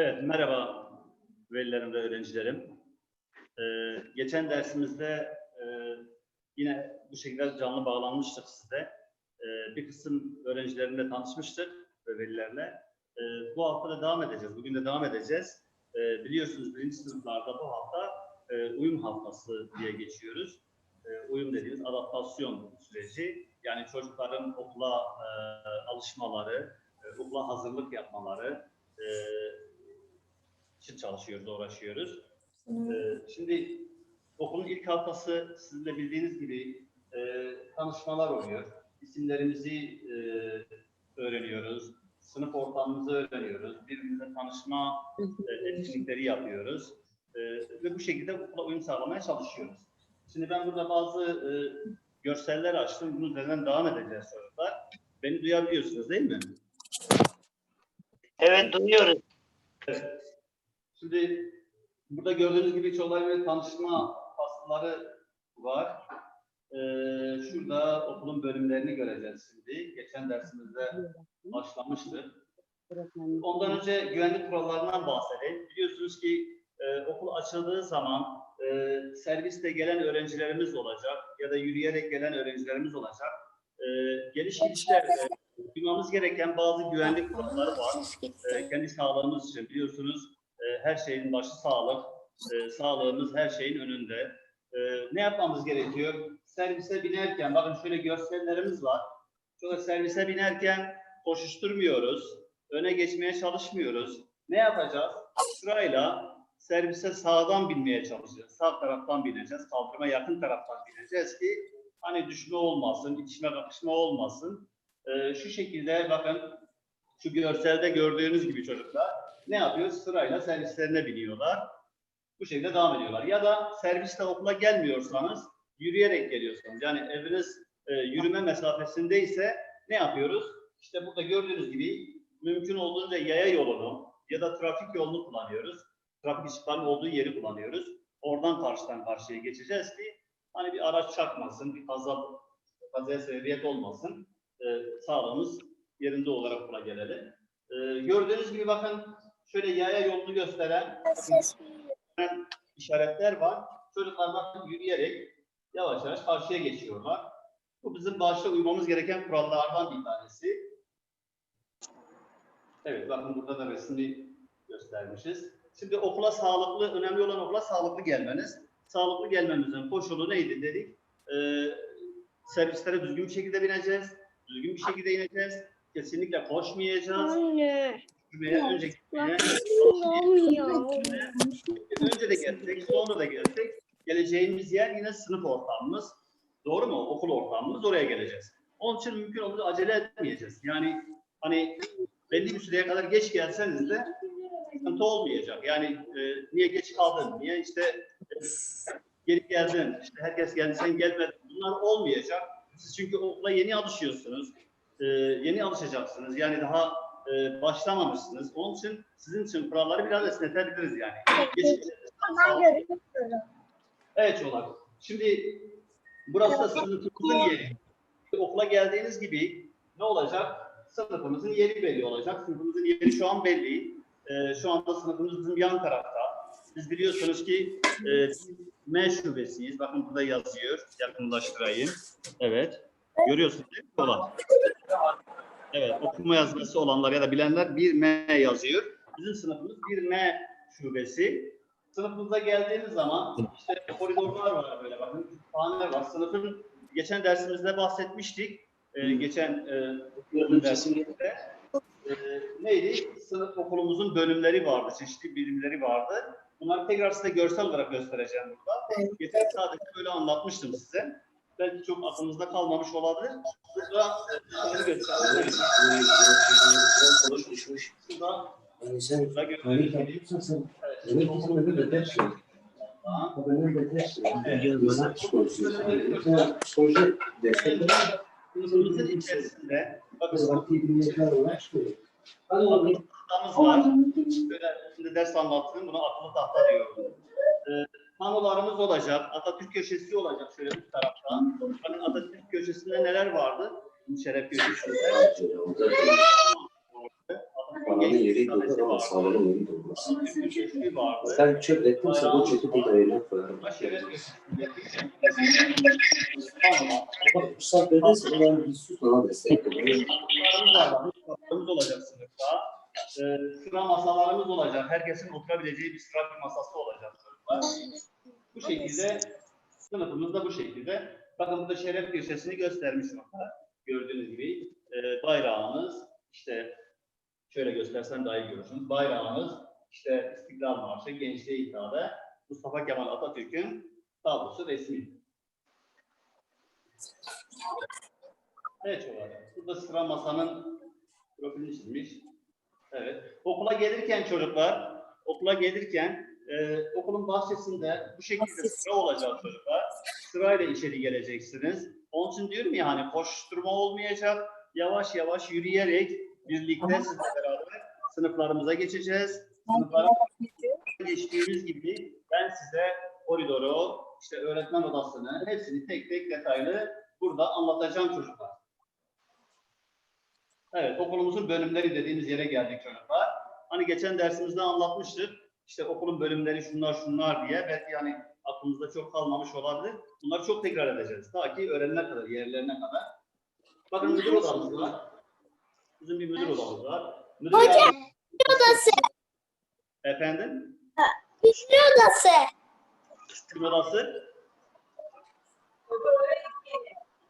Evet, merhaba velilerim ve öğrencilerim. Ee, geçen dersimizde e, yine bu şekilde canlı bağlanmıştık sizde. Ee, bir kısım öğrencilerimle tanışmıştık ve velilerle. Ee, bu hafta da devam edeceğiz, bugün de devam edeceğiz. Ee, biliyorsunuz birinci sınıflarda bu hafta e, uyum haftası diye geçiyoruz. E, uyum dediğimiz adaptasyon süreci. Yani çocukların okula e, alışmaları, e, okula hazırlık yapmaları, e, için çalışıyoruz, uğraşıyoruz. Ee, şimdi okulun ilk haftası sizin de bildiğiniz gibi e, tanışmalar oluyor. İsimlerimizi e, öğreniyoruz, sınıf ortamımızı öğreniyoruz, birbirimizle tanışma e, etkinlikleri yapıyoruz E, ve bu şekilde okula uyum sağlamaya çalışıyoruz. Şimdi ben burada bazı e, görseller açtım, bunun üzerinden devam edeceğiz çocuklar. Beni duyabiliyorsunuz değil mi? Evet duyuyoruz. Şimdi burada gördüğünüz gibi çolay ve tanışma fasılları var. Ee, şurada okulun bölümlerini göreceğiz şimdi. Geçen dersimizde başlamıştık. Ondan önce güvenlik kurallarından bahsedeyim. Biliyorsunuz ki e, okul açıldığı zaman e, serviste gelen öğrencilerimiz olacak ya da yürüyerek gelen öğrencilerimiz olacak. E, geliş gidişlerde uymamız gereken bazı güvenlik kuralları var. E, kendi sağlığımız için biliyorsunuz her şeyin başı sağlık, e, sağlığımız her şeyin önünde. E, ne yapmamız gerekiyor? Servise binerken, bakın şöyle görsellerimiz var. Şöyle servise binerken koşuşturmuyoruz, öne geçmeye çalışmıyoruz. Ne yapacağız? Sırayla servise sağdan binmeye çalışacağız. Sağ taraftan bineceğiz, kaldırıma yakın taraftan bineceğiz ki hani düşme olmasın, itişme kakışma olmasın. E, şu şekilde bakın şu görselde gördüğünüz gibi çocuklar ne yapıyor? Sırayla servislerine biniyorlar. Bu şekilde devam ediyorlar. Ya da serviste okula gelmiyorsanız, yürüyerek geliyorsanız, yani eviniz e, yürüme mesafesindeyse ne yapıyoruz? İşte burada gördüğünüz gibi mümkün olduğunca yaya yolunu ya da trafik yolunu kullanıyoruz. Trafik ışıklarının olduğu yeri kullanıyoruz. Oradan karşıdan karşıya geçeceğiz ki hani bir araç çarpmasın, bir kaza kazaya sebebiyet olmasın. E, sağlığımız yerinde olarak okula gelelim. E, gördüğünüz gibi bakın şöyle yaya yolunu gösteren işaretler var. Çocuklar bakın yürüyerek yavaş yavaş karşıya geçiyorlar. Bu bizim başta uymamız gereken kurallardan bir tanesi. Evet bakın burada da resmi göstermişiz. Şimdi okula sağlıklı, önemli olan okula sağlıklı gelmeniz. Sağlıklı gelmemizin koşulu neydi dedik? Ee, servislere düzgün bir şekilde bineceğiz. Düzgün bir şekilde ineceğiz. Kesinlikle koşmayacağız. Anne. Yürümeye, önce gitmeye, Olmuyor. önce de gelsek, sonra da gelsek geleceğimiz yer yine sınıf ortamımız. Doğru mu? Okul ortamımız oraya geleceğiz. Onun için mümkün olduğu acele etmeyeceğiz. Yani hani belli bir süreye kadar geç gelseniz de sıkıntı olmayacak. Yani e, niye geç kaldın, niye işte e, geri geldin, işte herkes geldi sen gelmedin. Bunlar olmayacak. Siz çünkü okula yeni alışıyorsunuz. E, yeni alışacaksınız. Yani daha e, başlamamışsınız. Onun için sizin için kuralları biraz esnetebiliriz yani. Evet Çolak. Şimdi burası da sınıfımızın yeri. Okula geldiğiniz gibi ne olacak? Sınıfımızın yeri belli olacak. Sınıfımızın yeri şu an belli. Ee, şu anda sınıfımız bizim yan tarafta. Biz biliyorsunuz ki e, M şubesiyiz. Bakın burada yazıyor. Yakınlaştırayım. Evet. Görüyorsunuz değil mi Çolak? Evet. Okuma yazması olanlar ya da bilenler bir M yazıyor. Bizim sınıfımız bir M şubesi. Sınıfımıza geldiğimiz zaman işte koridorlar var böyle bakın, kütüphaneler var. Sınıfın geçen dersimizde bahsetmiştik. Ee, geçen e, dersimizde. Ee, neydi? Sınıf okulumuzun bölümleri vardı, çeşitli birimleri vardı. Bunları tekrar size görsel olarak göstereceğim burada. Geçen sadece böyle anlatmıştım size. Belki çok aklınızda kalmamış olabilir. Burada e, şöyle göstereyim. Şurada, Yani sen burada hani yapıyorsan sen şimdi bizim de beter şey. Haberler beter şey. Evet. Bana psikoloji. Mesela psikoloji destekler. Sınıfımızın içerisinde bakın Vakti bilmeyecekler var. tahtamız var. Böyle şimdi ders anlattım. Buna akıllı tahta diyorum. Ee, panolarımız olacak. Atatürk köşesi olacak şöyle üst tarafta. Bakın Atatürk köşesinde neler vardı? Şeref köşesinde. Alanın yeri dolur ama salonun yeri vardı. Ben çöp ettimse bu çöpü burada yerine koyarım. Bak bu sabrederse ben bir sus bana destek. Masalarımız olacak sınıfta. Ee, sıra masalarımız olacak. Herkesin oturabileceği bir sıra masası olacak Bu şekilde sınıfımız da bu şekilde. Bakın burada şeref köşesini göstermiş orada. Gördüğünüz gibi e, bayrağımız işte şöyle göstersem daha iyi görürsünüz. Bayrağımız işte İstiklal Marşı, Gençliğe hitabe, Mustafa Kemal Atatürk'ün tablosu resmi. Evet çocuklar. Burada sıra masanın profilini çizmiş. Evet. Okula gelirken çocuklar, okula gelirken e, okulun bahçesinde bu şekilde sıra olacak çocuklar. Sırayla içeri geleceksiniz. Onun için diyorum ya hani koşturma olmayacak. Yavaş yavaş yürüyerek birlikte sizle beraber sınıflarımıza geçeceğiz. Sınıflara geçtiğimiz gibi ben size koridoru, işte öğretmen odasını hepsini tek tek detaylı burada anlatacağım çocuklar. Evet, okulumuzun bölümleri dediğimiz yere geldik çocuklar. Hani geçen dersimizde anlatmıştık. İşte okulun bölümleri şunlar şunlar diye. Belki yani aklımızda çok kalmamış olabilir. Bunları çok tekrar edeceğiz. Ta ki öğrenene kadar, yerlerine kadar. Bakın müdür odamız var. Bizim bir müdür odamız var. Müdür Hocam, yardımcısı- Odası. Efendim? Üstü odası. Müdür odası?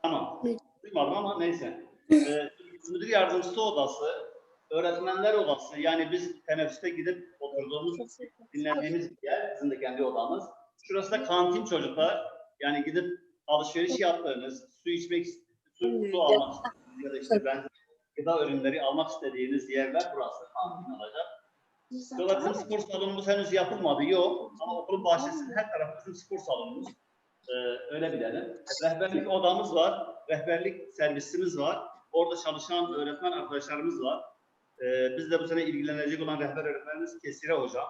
Tamam. Duymadım ama neyse. Ee, müdür yardımcısı odası, öğretmenler odası. Yani biz teneffüste gidip oturduğumuz, dinlendiğimiz bir yer. Bizim de kendi odamız. Şurası da kantin çocuklar. Yani gidip alışveriş yaptığınız, su içmek, su, su almak istediğiniz ya da işte benzer gıda ürünleri almak istediğiniz yerler burası. Kantin olacak. Dolayısıyla spor salonumuz henüz yapılmadı, yok. Ama okulun bahçesinin her tarafı bizim spor salonumuz. Ee, öyle bilelim. Rehberlik odamız var, rehberlik servisimiz var. Orada çalışan öğretmen arkadaşlarımız var. Ee, biz de bu sene ilgilenecek olan rehber öğretmenimiz Kesire Hoca.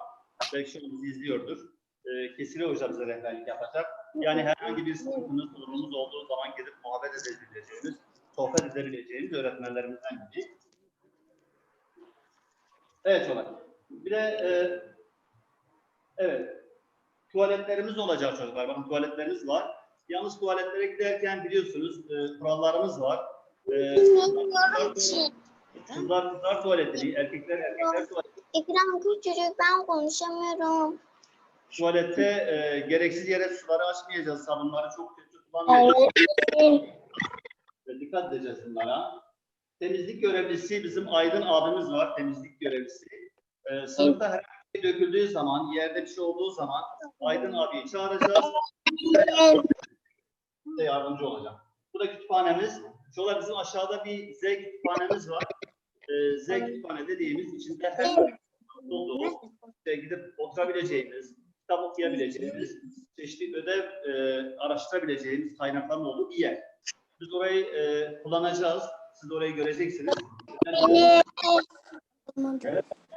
Belki şu an bizi izliyordur. Ee, Kesire Hoca bize rehberlik yapacak. Yani herhangi bir sıkıntınız, sorunumuz olduğu zaman gelip muhabbet edebileceğiniz, sohbet edebileceğiniz öğretmenlerimizden biri. Evet Olay. Bir de e, evet tuvaletlerimiz olacak çocuklar. Bakın tuvaletlerimiz var. Yalnız tuvaletlere giderken biliyorsunuz e, kurallarımız var. E, Bilmiyorum ki. kızlar kızlar tuvaletini, erkekler erkekler tuvaletini. Ekran küçücük ben konuşamıyorum. Tuvalette e, gereksiz yere suları açmayacağız. Sabunları çok kötü kullanmayacağız. Dikkat edeceğiz bunlara. Temizlik görevlisi bizim Aydın abimiz var. Temizlik görevlisi. Ee, sınıfta bir şey döküldüğü zaman, yerde bir şey olduğu zaman Aydın abiyi çağıracağız. Yardımcı olacak. Bu da kütüphanemiz. Şöyle bizim aşağıda bir Z kütüphanemiz var. Ee, Z kütüphane dediğimiz içinde her dolu, işte gidip oturabileceğimiz, kitap okuyabileceğimiz, çeşitli ödev e, araştırabileceğimiz kaynakların olduğu bir yer. Biz orayı e, kullanacağız. Siz orayı göreceksiniz.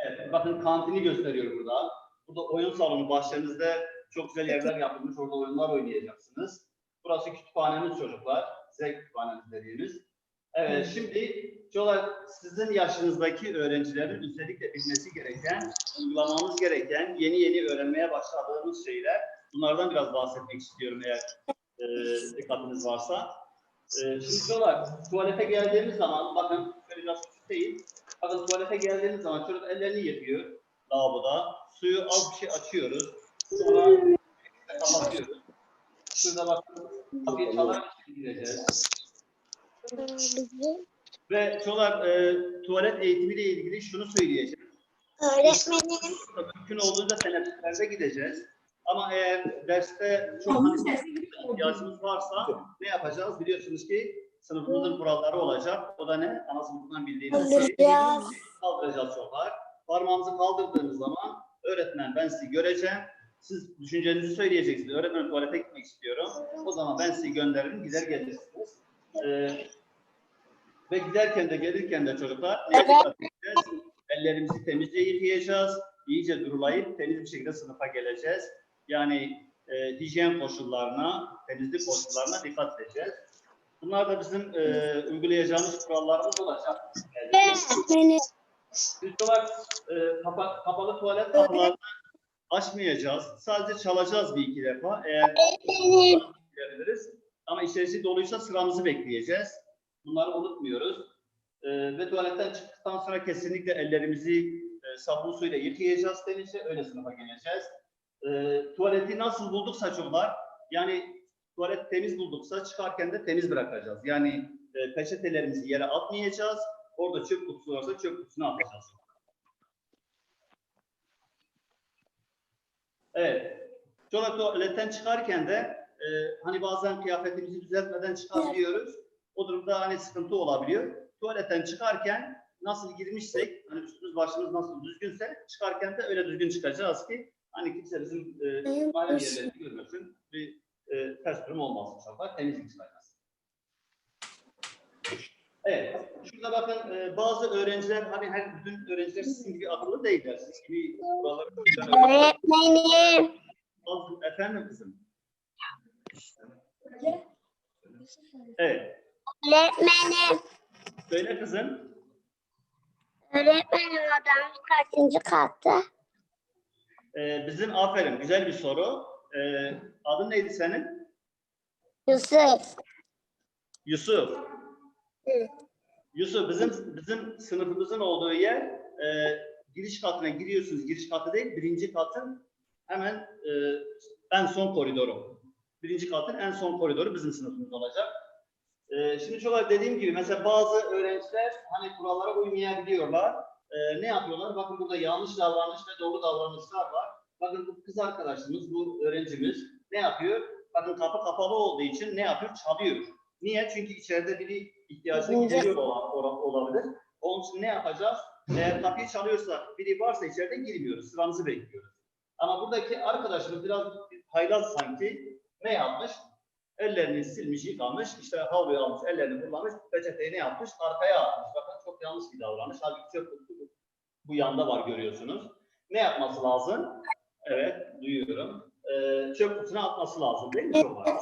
Evet, bakın kantini gösteriyor burada. Burada oyun salonu bahçemizde çok güzel yerler yapılmış. Orada oyunlar oynayacaksınız. Burası kütüphanemiz çocuklar. Size kütüphanemiz dediğimiz. Evet, şimdi çocuklar sizin yaşınızdaki öğrencilerin özellikle bilmesi gereken, uygulamamız gereken, yeni yeni öğrenmeye başladığımız şeyler. Bunlardan biraz bahsetmek istiyorum eğer e, dikkatiniz varsa. E, şimdi çocuklar, tuvalete geldiğimiz zaman, bakın şöyle biraz değil. Bakın tuvalete geldiğimiz zaman çocuk ellerini yıkıyor lavaboda. Suyu az bir şey açıyoruz. Sonra kapatıyoruz. Şurada bakın kapıyı içeri gireceğiz. Ve çocuklar e, tuvalet eğitimiyle ilgili şunu söyleyeceğim. Öğretmenim. Mümkün olduğunca teneffüslerde gideceğiz. Ama eğer derste çok hani ihtiyacımız varsa ne yapacağız? Biliyorsunuz ki sınıfımızın kuralları olacak. O da ne? Ana sınıfından bildiğimiz şey. Kaldıracağız. Çocuklar. Parmağınızı kaldırdığınız zaman öğretmen ben sizi göreceğim. Siz düşüncenizi söyleyeceksiniz. Öğretmen tuvalete gitmek istiyorum. O zaman ben sizi gönderirim. Gider gelirsiniz. Ee, ve giderken de gelirken de çocuklar neye dikkat edeceğiz? Ellerimizi temizce yıkayacağız. İyice durulayıp temiz bir şekilde sınıfa geleceğiz. Yani e, hijyen koşullarına, temizlik koşullarına dikkat edeceğiz. Bunlar da bizim e, uygulayacağımız kurallarımız olacak. Öğretmenim. İlk olarak e, kapa- kapalı tuvalet kapılarını açmayacağız. Sadece çalacağız bir iki defa. Eğer girebiliriz. Ama içerisi doluysa sıramızı bekleyeceğiz. Bunları unutmuyoruz. Ee, ve tuvaletten çıktıktan sonra kesinlikle ellerimizi e, sabun suyla yıkayacağız temizce. Öyle sınıfa geleceğiz. Ee, tuvaleti nasıl bulduksa çocuklar, yani tuvalet temiz bulduksa çıkarken de temiz bırakacağız. Yani e, peçetelerimizi yere atmayacağız. Orada çöp kutusu varsa çöp kutusuna atacağız. Evet. Çocuklar tuvaletten çıkarken de e, hani bazen kıyafetimizi düzeltmeden çıkabiliyoruz. O durumda hani sıkıntı olabiliyor. Tuvaletten çıkarken nasıl girmişsek, hani üstümüz başımız nasıl düzgünse çıkarken de öyle düzgün çıkacağız ki hani kimse bizim e, mahrem yerlerimizi görmesin. Bir e, ters durum olmasın inşallah. Temizlik çıkacağız. Evet. Şurada bakın e, bazı öğrenciler hani her bütün öğrenciler sizin gibi akıllı değiller. Siz gibi buraları Öğretmenim. Efendim kızım. Evet. Öğretmenim. Söyle kızım. Öğretmenim odamız kaçıncı katta? Ee, bizim aferin. Güzel bir soru. Ee, adın neydi senin? Yusuf. Yusuf. Hı. Yusuf bizim bizim sınıfımızın olduğu yer e, giriş katına giriyorsunuz. Giriş katı değil, birinci katın hemen e, en son koridoru. Birinci katın en son koridoru bizim sınıfımız olacak. E, şimdi şöyle dediğim gibi mesela bazı öğrenciler hani kurallara uymayabiliyorlar. E, ne yapıyorlar? Bakın burada yanlış davranış ve doğru davranışlar var. Bakın bu kız arkadaşımız, bu öğrencimiz ne yapıyor? Bakın kapı kapalı olduğu için ne yapıyor? Çalıyor. Niye? Çünkü içeride biri ihtiyacını gideriyor ola- ola- olabilir. Onun için ne yapacağız? Eğer kapıyı çalıyorsa, biri varsa içeride girmiyoruz. Sıramızı bekliyoruz. Ama buradaki arkadaşımız biraz haylaz sanki ne yapmış? Ellerini silmiş, yıkamış, işte havluyu almış, ellerini kullanmış, peçeteyi ne yapmış? Arkaya atmış. Bakın çok yanlış bir davranış. Halbuki çöp kutusu bu- bu yanda var görüyorsunuz. Ne yapması lazım? Evet, duyuyorum. Ee, çöp kutusuna atması lazım değil mi? çocuklar?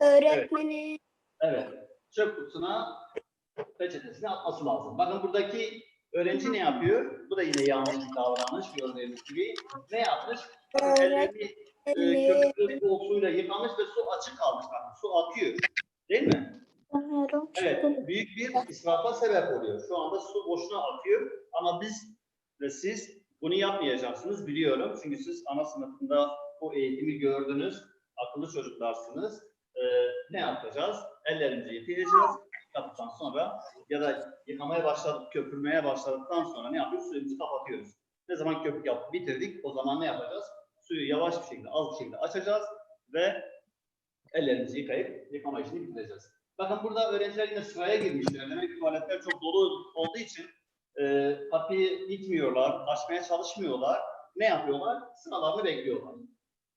Öğretmenim. Evet. Çöp kutusuna peçetesini atması lazım. Bakın buradaki öğrenci ne yapıyor? Bu da yine yanlış bir davranış gördüğünüz gibi. Ne yapmış? Ellerini e, köpüklü bol suyla yıkamış ve su açık kalmış. Bakın su akıyor. Değil mi? Evet. Büyük bir israfa sebep oluyor. Şu anda su boşuna akıyor. Ama biz ve siz bunu yapmayacaksınız biliyorum. Çünkü siz ana sınıfında bu eğitimi gördünüz. Akıllı çocuklarsınız. Ee, ne yapacağız? Ellerimizi yıkayacağız. Yıkadıktan sonra ya da yıkamaya başladık, köpürmeye başladıktan sonra ne yapıyoruz? Suyumuzu kapatıyoruz. Ne zaman köpük yapıp bitirdik o zaman ne yapacağız? Suyu yavaş bir şekilde, az bir şekilde açacağız ve ellerimizi yıkayıp yıkama işini bitireceğiz. Bakın burada öğrenciler yine sıraya girmişler. Demek ki tuvaletler çok dolu olduğu için e, kapıyı itmiyorlar, açmaya çalışmıyorlar. Ne yapıyorlar? Sıralarını bekliyorlar.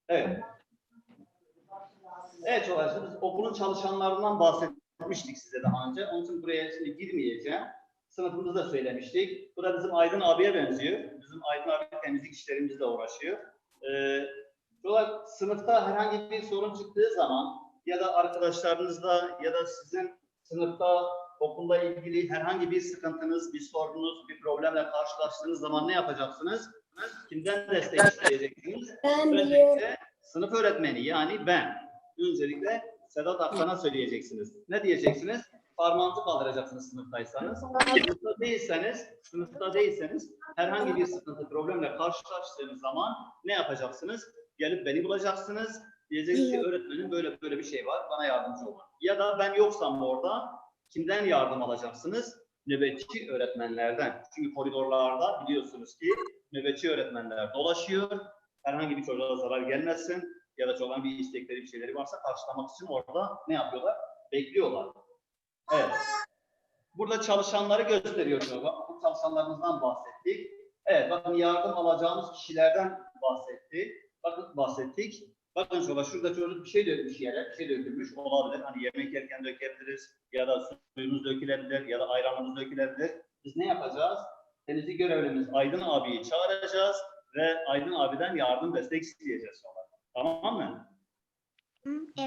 Evet. Evet çocuklar, biz okulun çalışanlarından bahsetmiştik size daha önce. Onun için buraya şimdi girmeyeceğim. Sınıfımızda da söylemiştik. Bu da bizim Aydın abiye benziyor. Bizim Aydın abi temizlik işlerimizle uğraşıyor. Çocuklar, sınıfta herhangi bir sorun çıktığı zaman ya da arkadaşlarınızla ya da sizin sınıfta okulla ilgili herhangi bir sıkıntınız, bir sorununuz, bir problemle karşılaştığınız zaman ne yapacaksınız? Kimden destek isteyeceksiniz? Ben. Öncelikle sınıf öğretmeni yani ben. Öncelikle Sedat Aktan'a söyleyeceksiniz. Ne diyeceksiniz? Parmağınızı kaldıracaksınız sınıftaysanız. Sınıfta değilseniz, sınıfta değilseniz herhangi bir sıkıntı, problemle karşılaştığınız zaman ne yapacaksınız? Gelip beni bulacaksınız. Diyeceksiniz ki öğretmenim böyle böyle bir şey var, bana yardımcı olun. Ya da ben yoksam orada kimden yardım alacaksınız? Nöbetçi öğretmenlerden. Çünkü koridorlarda biliyorsunuz ki nöbetçi öğretmenler dolaşıyor. Herhangi bir çocuğa zarar gelmesin ya da çocuğun bir istekleri bir şeyleri varsa karşılamak için orada ne yapıyorlar? Bekliyorlar. Evet. Burada çalışanları gösteriyor. Bak, bu çalışanlarımızdan bahsettik. Evet, bakın yardım alacağımız kişilerden bahsettik. Bakın bahsettik. Bakın şurada, şurada çocuk bir şey dökmüş yere, bir şey dökülmüş olabilir. Hani yemek yerken dökebiliriz ya da suyumuz dökülebilir ya da ayranımız dökülebilir. Biz ne yapacağız? Temizlik görevlimiz Aydın abiyi çağıracağız ve Aydın abiden yardım destek isteyeceğiz sonra. Tamam mı?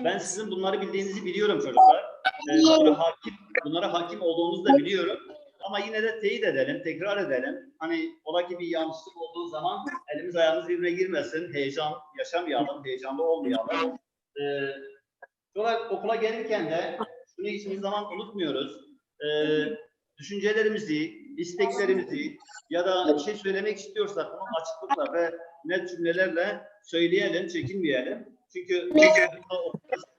Ben sizin bunları bildiğinizi biliyorum çocuklar. Ee, bunlara hakim, bunlara hakim olduğunuzu da biliyorum. Ama yine de teyit edelim, tekrar edelim. Hani ola ki bir yanlışlık olduğu zaman elimiz ayağımız birbirine girmesin. Heyecan yaşamayalım, heyecanlı olmayalım. Ee, sonra okula gelirken de şunu hiçbir zaman unutmuyoruz. Ee, düşüncelerimizi, isteklerimizi ya da bir şey söylemek istiyorsak bunu açıklıkla ve net cümlelerle söyleyelim, çekinmeyelim. Çünkü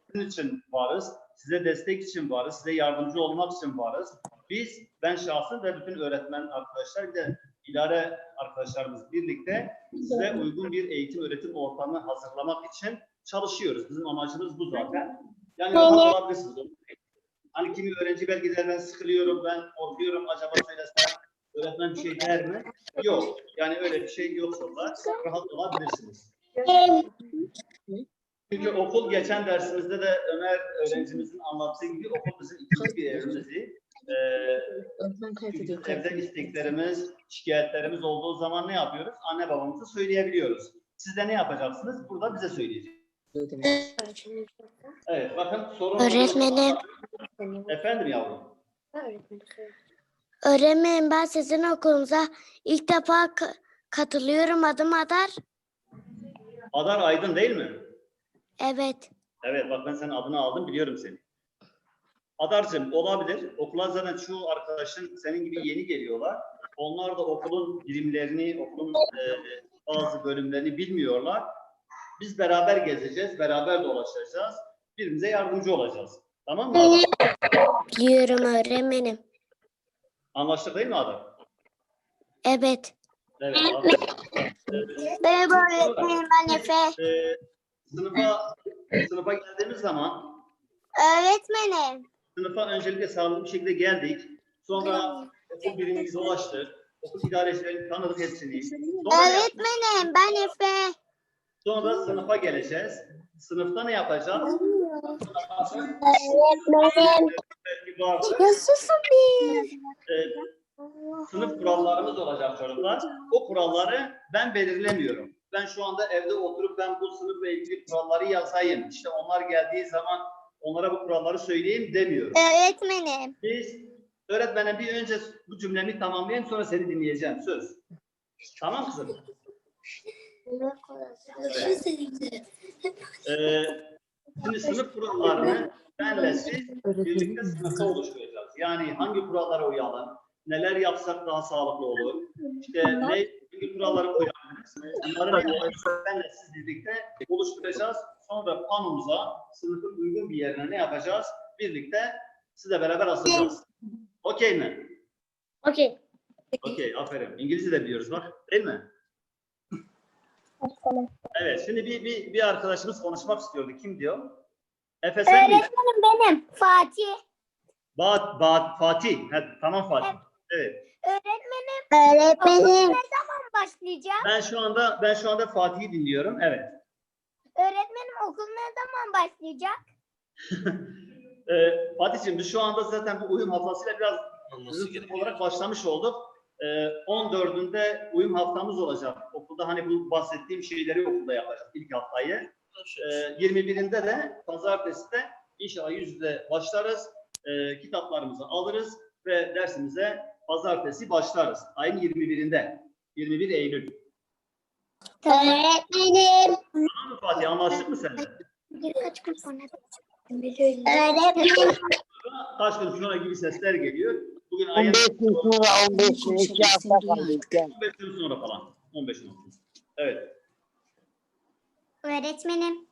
sizin için varız, size destek için varız, size yardımcı olmak için varız. Biz, ben şahsım ve bütün öğretmen arkadaşlar bir de idare arkadaşlarımız birlikte size uygun bir eğitim öğretim ortamı hazırlamak için çalışıyoruz. Bizim amacımız bu zaten. Yani rahat olabilirsiniz. Hani kimi öğrenci ben sıkılıyorum, ben korkuyorum acaba söylesem öğretmen bir şey der mi? Yok. Yani öyle bir şey yok. Rahat olabilirsiniz. Çünkü okul geçen dersimizde de Ömer öğrencimizin anlattığı gibi okul bizim ikinci bir evimizi. Ee, evde isteklerimiz, şikayetlerimiz olduğu zaman ne yapıyoruz? Anne babamıza söyleyebiliyoruz. Siz de ne yapacaksınız? Burada bize söyleyeceksiniz. Evet bakın sorun. Öğretmenim. Efendim yavrum. Öğretmenim ben sizin okulunuza ilk defa ka- katılıyorum adım Adar. Adar Aydın değil mi? Evet. Evet bak ben senin adını aldım biliyorum seni. Adar'cığım olabilir. Okula zaten şu arkadaşın senin gibi yeni geliyorlar. Onlar da okulun birimlerini, okulun e, bazı bölümlerini bilmiyorlar. Biz beraber gezeceğiz, beraber dolaşacağız. Birbirimize yardımcı olacağız. Tamam mı Adar? Biliyorum öğretmenim. Anlaştık değil mi Adar? Evet. Evet. aferin. Merhaba öğretmenim ben Efe. Ee, sınıfa, sınıfa geldiğimiz zaman Öğretmenim. sınıfa öncelikle sağlıklı bir şekilde geldik. Sonra okul birimimizi dolaştık. Okul idarecilerini tanıdık hepsini. Sonra, Öğretmenim ben Efe. sonra sınıfa geleceğiz. Sınıfta ne yapacağız? Öğretmenim. Vardır. Nasılsın bir? Sınıf kurallarımız olacak çocuklar. O kuralları ben belirlemiyorum. Ben şu anda evde oturup ben bu sınıfla ilgili kuralları yazayım. İşte onlar geldiği zaman onlara bu kuralları söyleyeyim demiyorum. Öğretmenim. Biz öğretmenim bir önce bu cümlemi tamamlayayım sonra seni dinleyeceğim. Söz. Tamam kızım? Ee, şimdi sınıf kurallarını benle siz birlikte sınıfta oluşturacağız. Yani hangi kurallara uyalım, neler yapsak daha sağlıklı olur, işte ne hangi kuralları koyabiliriz, bunları benle siz birlikte oluşturacağız. Sonra panomuza sınıfın uygun bir yerine ne yapacağız? Birlikte sizle beraber asacağız. Okey mi? Okey. Okey, aferin. İngilizce de biliyoruz bak, değil mi? Evet, şimdi bir, bir, bir arkadaşımız konuşmak istiyordu. Kim diyor? Efe sen mi? Öğretmenim benim. Fatih. Bat, Bat, Fatih. Ha, tamam Fatih. Evet. Öğretmenim. Öğretmenim. Başlayacak? Ben şu anda ben şu anda Fatih'i dinliyorum. Evet. Öğretmenim okul ne zaman başlayacak? Ee, Fatih'ciğim biz şu anda zaten bu uyum haftasıyla biraz hızlı olarak başlamış olduk. Ee, 14'ünde uyum haftamız olacak. Okulda hani bu bahsettiğim şeyleri okulda yapacağız ilk haftayı. Ee, 21'inde de pazartesi de inşallah yüzde başlarız. Ee, kitaplarımızı alırız ve dersimize pazartesi başlarız. Ayın 21'inde. 21 Eylül. Öğretmenim. Tamam mı Fatih? Anlaştık mı seninle? Birkaç gün sonra. Öğretmenim. Kaç gün sonra gibi sesler geliyor. Bugün ayın 15 gün sonra 15 gün iki hafta kalırken. 15 gün sonra falan. 15 gün. Evet. Öğretmenim.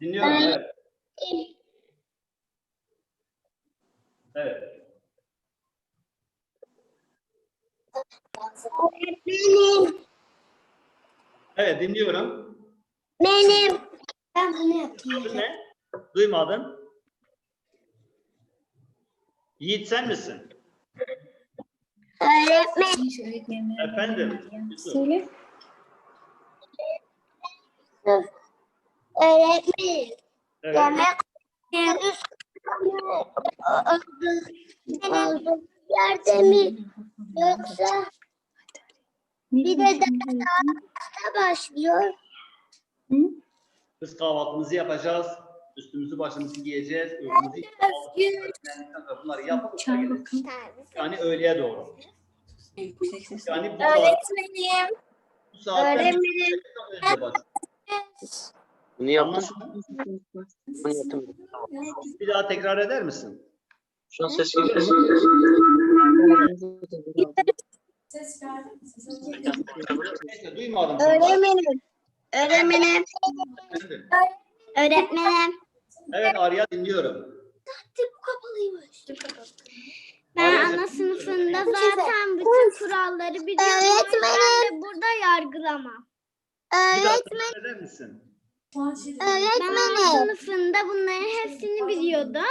Dinliyorum. Evet. Evet. Öğretmenim. Evet dinliyorum. Benim. Ben bunu yaptım. Adın ne? Duymadım. Yiğit sen misin? Öğretmenim. Efendim. Yusuf. Öğretmenim. Evet. Yemek yerde mi? Yoksa bir de derste başlıyor. Biz kahvaltımızı yapacağız. Üstümüzü başımızı giyeceğiz. Sonra bunları yapıp. Yani öğleye doğru. Yani bu Öğretmenim. bu Öğretmenim. Bunu mı? Bunu yaptım. Bir daha tekrar eder misin? Şu an ses geliyor Neyse, duymadım. çocuklar. Öğretmenim. Öğretmenim. Öğretmenim. Evet Arya dinliyorum. Bu kapalıymış. Ben Ben ana ana sınıfında zaten bütün kuralları biliyorum. Öğretmenim. Ben de burada tekrar eder misin? Ben ana sınıfında bunların hepsini biliyordum.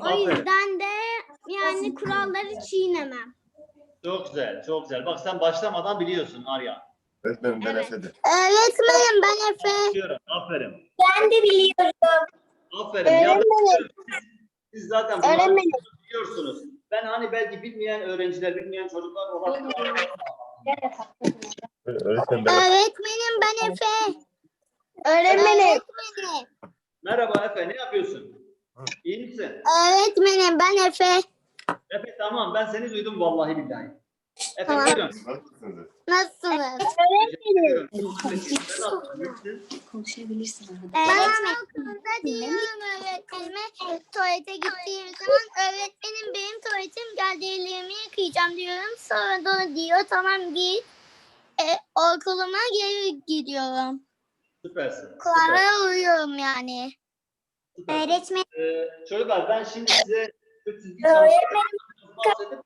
O Aferin. yüzden de yani kuralları çiğnemem. Çok güzel, çok güzel. Bak sen başlamadan biliyorsun Arya. Öğretmenim ben Evet. Efe'de. Öğretmenim ben Efe. Biliyorum, aferin. Ben de biliyorum. Aferin. Öğretmenim. siz zaten bunları Öğretmenim. biliyorsunuz. Ben hani belki bilmeyen öğrenciler, bilmeyen çocuklar olabilir. Öğretmenim ben Öğretmenim ben Efe. Öğretmenim. Merhaba Efe, ne yapıyorsun? İyi misin? Öğretmenim ben Efe. Efe tamam, ben seni duydum vallahi billahi. Efe Tamam. buyurun. Nasılsınız? İyisin? Konuşabilirsin. Ben anaokulunda diyorum öğretmenime tuvalete gittiğim zaman öğretmenim benim tuvaletim geldi ellerimi yıkayacağım diyorum. Sonra da o diyor tamam git. E, okuluma geri gidiyorum. Süpersin. süper, Kurallara uyuyorum yani. Öğretmen Ee, çocuklar ben şimdi size şu çizgi çalışmalarını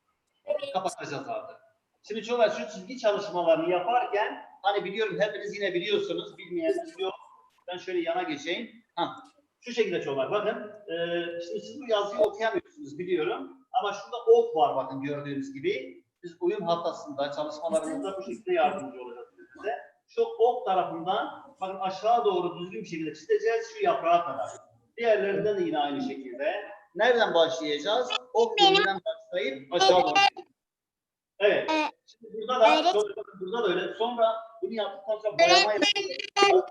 kapatacağız artık. Şimdi çocuklar şu çizgi çalışmalarını yaparken hani biliyorum hepiniz yine biliyorsunuz bilmeyeniniz yok. Ben şöyle yana geçeyim. Ha, şu şekilde çocuklar bakın. Ee, şimdi siz bu yazıyı okuyamıyorsunuz biliyorum. Ama şurada ok var bakın gördüğünüz gibi. Biz uyum haftasında çalışmalarımızda bu şekilde yardımcı olacağız size. Şu ok tarafından bakın aşağı doğru düzgün bir şekilde çizeceğiz şu yaprağa kadar. Diğerlerinden de yine aynı şekilde. Nereden başlayacağız? Ok yönünden başlayıp aşağı doğru. Evet. Evet. Şimdi burada da Evet. burada da öyle. Sonra bunu yaptıktan sonra boyama yapacağız.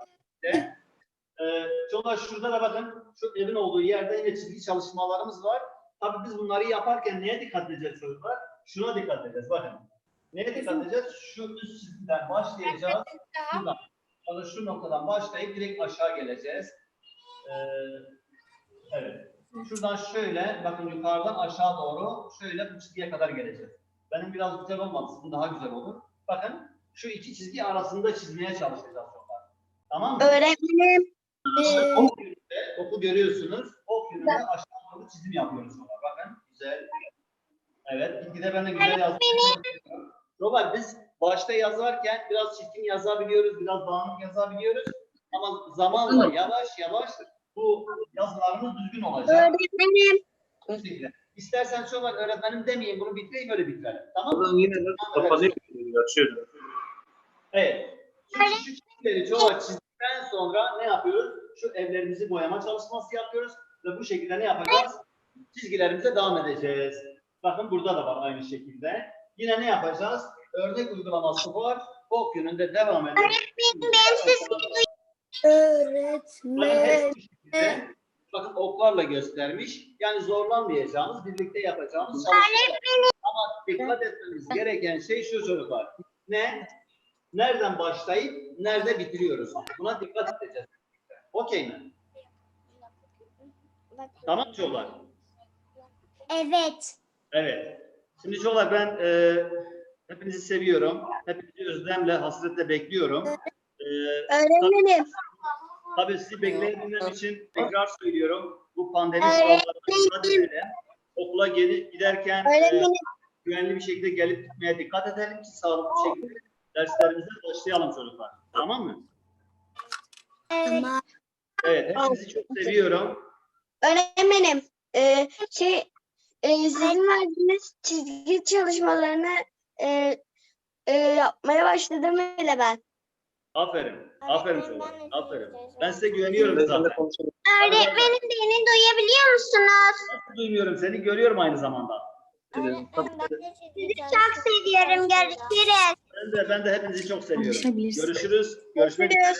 Ee, sonra şurada da bakın şu evin olduğu yerde yine çizgi çalışmalarımız var. Tabii biz bunları yaparken neye dikkat edeceğiz çocuklar? Şuna dikkat edeceğiz bakın. Neye dikkat edeceğiz? Şu üst çizgiden başlayacağız. Şuradan. Sonra şu noktadan başlayıp direkt aşağı geleceğiz. Ee, evet. Şuradan şöyle bakın yukarıdan aşağı doğru şöyle bu çizgiye kadar geleceğiz. Benim biraz güzel olmadı. Sizin daha güzel olur. Bakın şu iki çizgi arasında çizmeye çalışacağız sonra. Tamam mı? öğretmenim İşte ok yönünde, oku görüyorsunuz. Ok yönünde aşağı doğru çizim yapıyoruz sonra. Bakın güzel. Evet, bilgide ben de güzel yazdım. Robert biz başta yazarken biraz çirkin yazabiliyoruz, biraz dağınık yazabiliyoruz. Ama zamanla yavaş yavaş bu yazılarımız düzgün olacak. öğretmenim Bu şekilde. İstersen şu var öğretmenim demeyin bunu bitireyim öyle bitirelim. Tamam mı? Yine de kapanıyor. Açıyorum. Evet. Şu, şu çizgileri çoğu çizdikten sonra ne yapıyoruz? Şu evlerimizi boyama çalışması yapıyoruz ve bu şekilde ne yapacağız? Çizgilerimize devam edeceğiz. Bakın burada da var aynı şekilde. Yine ne yapacağız? Örnek uygulaması var. Ok yönünde devam edelim. Bakın hepsi bu şekilde. Bakın oklarla göstermiş. Yani zorlanmayacağımız, birlikte yapacağımız çalışmalar. Ama dikkat etmemiz gereken şey şu çocuklar. Ne? Nereden başlayıp nerede bitiriyoruz? Buna dikkat edeceğiz. Okey mi? Tamam çocuklar. Evet. Evet. Şimdi çocuklar ben e, hepinizi seviyorum. Hepinizi özlemle, hasretle bekliyorum. E, Öğretmenim. tabii sizi bekleyebilmem için tekrar söylüyorum. Bu pandemi sınavlarına dikkat edelim. Okula gelip giderken e, güvenli bir şekilde gelip gitmeye dikkat edelim ki sağlıklı bir şekilde derslerimize başlayalım çocuklar. Tamam mı? Evet. Evet, hepinizi çok seviyorum. Öğretmenim, e, şey, e, sizin verdiğiniz çizgi çalışmalarını e, e, yapmaya başladım bile ben. Aferin. Aferin çocuklar. Aferin. Ben size güveniyorum zaten. Öğretmenim beni duyabiliyor musunuz? Nasıl duymuyorum seni görüyorum aynı zamanda. Sizi çok seviyorum. Görüşürüz. Ben de ben de hepinizi çok seviyorum. Görüşürüz. Görüşmek üzere.